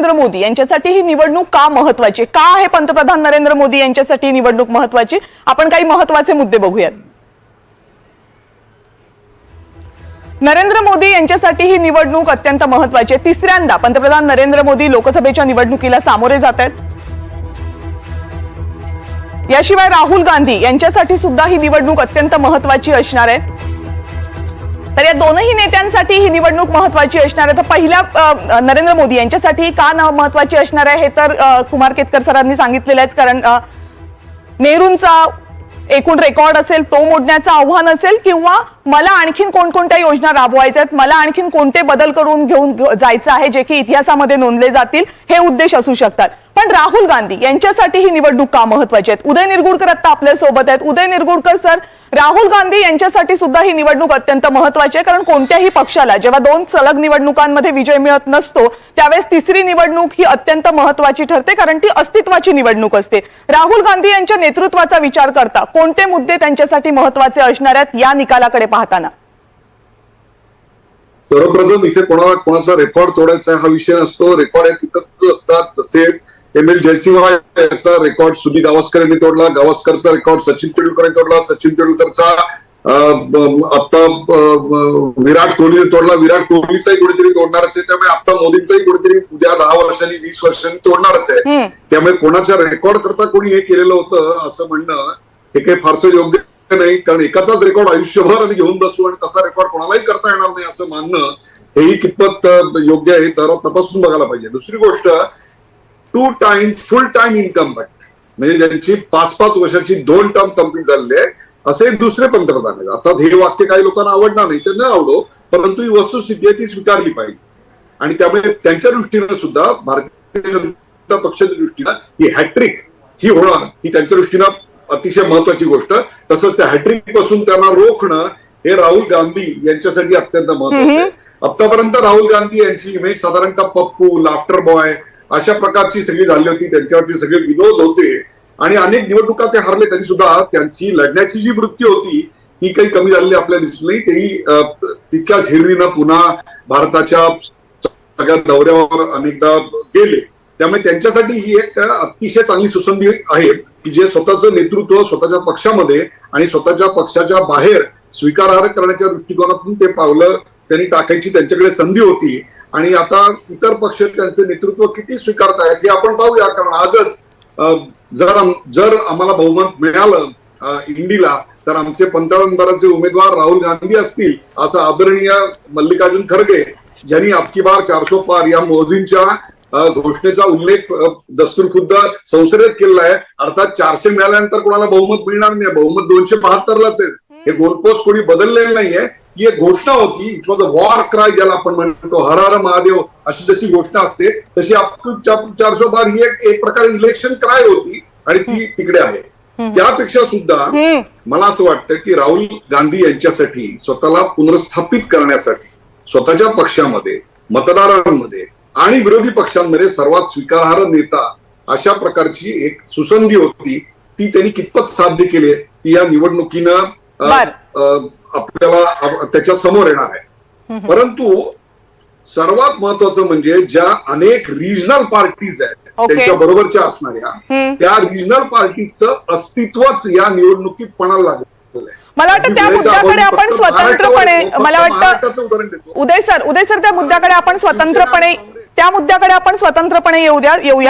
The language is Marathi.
नरेंद्र मोदी यांच्यासाठी ही निवडणूक का महत्वाची का आहे पंतप्रधान नरेंद्र मोदी यांच्यासाठी ही निवडणूक महत्वाची? आपण काही महत्त्वाचे मुद्दे बघूयात. नरेंद्र मोदी यांच्यासाठी ही निवडणूक अत्यंत महत्वाची आहे. तिसऱ्यांदा पंतप्रधान नरेंद्र मोदी लोकसभेच्या निवडणुकीला सामोरे जात आहेत. याशिवाय राहुल गांधी यांच्यासाठी सुद्धा ही निवडणूक अत्यंत महत्वाची असणार आहे. या दोनही नेत्यांसाठी ही निवडणूक महत्वाची असणार आहे. तर पहिल्या नरेंद्र मोदी यांच्यासाठी का न महत्वाची असणार आहे हे तर कुमार केतकर सरांनी सांगितलेलं आहे. कारण नेहरूंचा एकूण रेकॉर्ड असेल तो मोडण्याचं आव्हान असेल किंवा मला आणखीन कोणकोणत्या योजना राबवायच्या आहेत मला आणखीन कोणते बदल करून घेऊन जायचं आहे जे की इतिहासामध्ये नोंदले जातील हे उद्देश असू शकतात. पण राहुल गांधी यांच्यासाठी ही निवडणूक का महत्वाची आहेत? उदय निरगुडकर आता आपल्यासोबत आहेत. उदय निरगुडकर सर राहुल गांधी यांच्यासाठी सुद्धा ही निवडणूक अत्यंत महत्वाची आहे कारण कोणत्याही पक्षाला जेव्हा दोन सलग निवडणुकांमध्ये विजय मिळत नसतो त्यावेळेस तिसरी निवडणूक ही अत्यंत महत्वाची ठरते कारण ती अस्तित्वाची निवडणूक असते. राहुल गांधी यांच्या नेतृत्वाचा विचार करता कोणते मुद्दे त्यांच्यासाठी महत्त्वाचे असणार आहेत या निकालाकडे पाहताना. सर्वप्रथम इथे कोणाला कोणाचा रेकॉर्ड तोडायचा हा विषय नसतो. रेकॉर्ड हे तिथंच असतात तसेच एम एल जयसिंह याचा रेकॉर्ड सुनील गावस्कर यांनी तोडला. गावस्करचा रेकॉर्ड सचिन तेंडुलकर यांनी तोडला. सचिन तेंडुलकरचा आता विराट कोहलीने तोडला. विराट कोहलीचाही कोणीतरी तोडणारच आहे. त्यामुळे आता मोदींचाही कोणीतरी उद्या दहा वर्षांनी वीस वर्षांनी तोडणारच आहे. त्यामुळे कोणाच्या रेकॉर्ड करता कोणी हे केलेलं होतं असं म्हणणं हे काही फारसं योग्य नाही. कारण एकाचाच रेकॉर्ड आयुष्यभर आम्ही घेऊन बसू आणि तसा रेकॉर्ड कोणालाही करता येणार नाही असं मानणं हेही कितपत योग्य आहे तर तपासून बघायला पाहिजे. दुसरी गोष्ट two time full time incumbent म्हणजे ज्यांची पाच पाच वर्षाची दोन टर्म कंप्लीट झालेली आहे असे दुसरे पंतप्रधान आहेत. आता हे वाक्य काही लोकांना आवडणार नाही ते न आवडो परंतु ही वस्तुस्थिती आहे ती स्वीकारली पाहिजे. आणि त्यामुळे त्यांच्या दृष्टीनं सुद्धा भारतीय जनता पक्षाच्या दृष्टीनं ही हॅट्रिक ही होणं ही त्यांच्या दृष्टीनं अतिशय महत्वाची गोष्ट. तसंच त्या हॅट्रिकपासून त्यांना रोखणं हे राहुल गांधी यांच्यासाठी अत्यंत महत्वाचं आहे. आतापर्यंत राहुल गांधी यांची इमेज साधारणतः पप्पू लाफ्टर बॉय अशा प्रकारची सगळी झाली होती त्यांच्यावरती सगळे विनोद होते. आणि अनेक निवडणुका ते हरले तरी सुद्धा त्यांची लढण्याची जी वृत्ती होती ती काही कमी झालेली आपल्याला दिसली नाही. तेही तितक्याच हिरवीनं पुन्हा भारताच्या सगळ्या दौऱ्यावर अनेकदा गेले. त्यामुळे त्यांच्यासाठी ही एक अतिशय चांगली सुसंधी आहे की जे स्वतःचं नेतृत्व स्वतःच्या पक्षामध्ये आणि स्वतःच्या पक्षाच्या बाहेर स्वीकारार्ह करण्याच्या दृष्टिकोनातून ते पावलं त्यांनी टाकायची त्यांच्याकडे संधी होती. आणि आता इतर पक्ष त्यांचे नेतृत्व किती स्वीकारतायत हे आपण पाहूया कारण आजच जर जर आम्हाला बहुमत मिळालं इंडीला तर आमचे पंतप्रधानपदाचे उमेदवार राहुल गांधी असतील असं आदरणीय मल्लिकार्जुन खरगे ज्यांनी आपकी बार चारसो पार या मोदींच्या घोषणेचा उल्लेख दस्तूर खुद्द संसदेत केलेला आहे. अर्थात चारशे मिळाल्यानंतर कोणाला बहुमत मिळणार नाही. बहुमत दोनशे बहात्तरलाच आहे. हे गोलपोस्ट कोणी बदललेलं नाहीये. ती एक घोषणा होती it was a war cry ज्याला आपण म्हणतो हर हर महादेव अशी जशी घोषणा असते तशी चारशे बार ही एक एक प्रकारे इलेक्शन क्राय होती आणि ती तिकडे आहे. त्यापेक्षा सुद्धा. मला असं वाटतं की राहुल गांधी यांच्यासाठी स्वतःला पुनर्स्थापित करण्यासाठी स्वतःच्या पक्षामध्ये मतदारांमध्ये आणि विरोधी पक्षांमध्ये सर्वात स्वीकारार्ह नेता अशा प्रकारची एक सुसंधी होती ती त्यांनी कितपत साध्य केली ती या निवडणुकीनं आपल्याला त्याच्यासमोर येणार आहे. परंतु सर्वात महत्वाचं म्हणजे ज्या अनेक रिजनल पार्टीज आहेत. त्यांच्या बरोबरच्या असणाऱ्या. त्या रिजनल पार्टीचं अस्तित्वच या निवडणुकीत पणाला लागलेलं आहे. मला वाटतं त्या मुद्द्याकडे आपण स्वतंत्रपणे मला वाटतं उदय सर उदय सर त्या मुद्द्याकडे आपण स्वतंत्रपणे त्या मुद्द्याकडे आपण स्वतंत्रपणे येऊ द्या येऊया.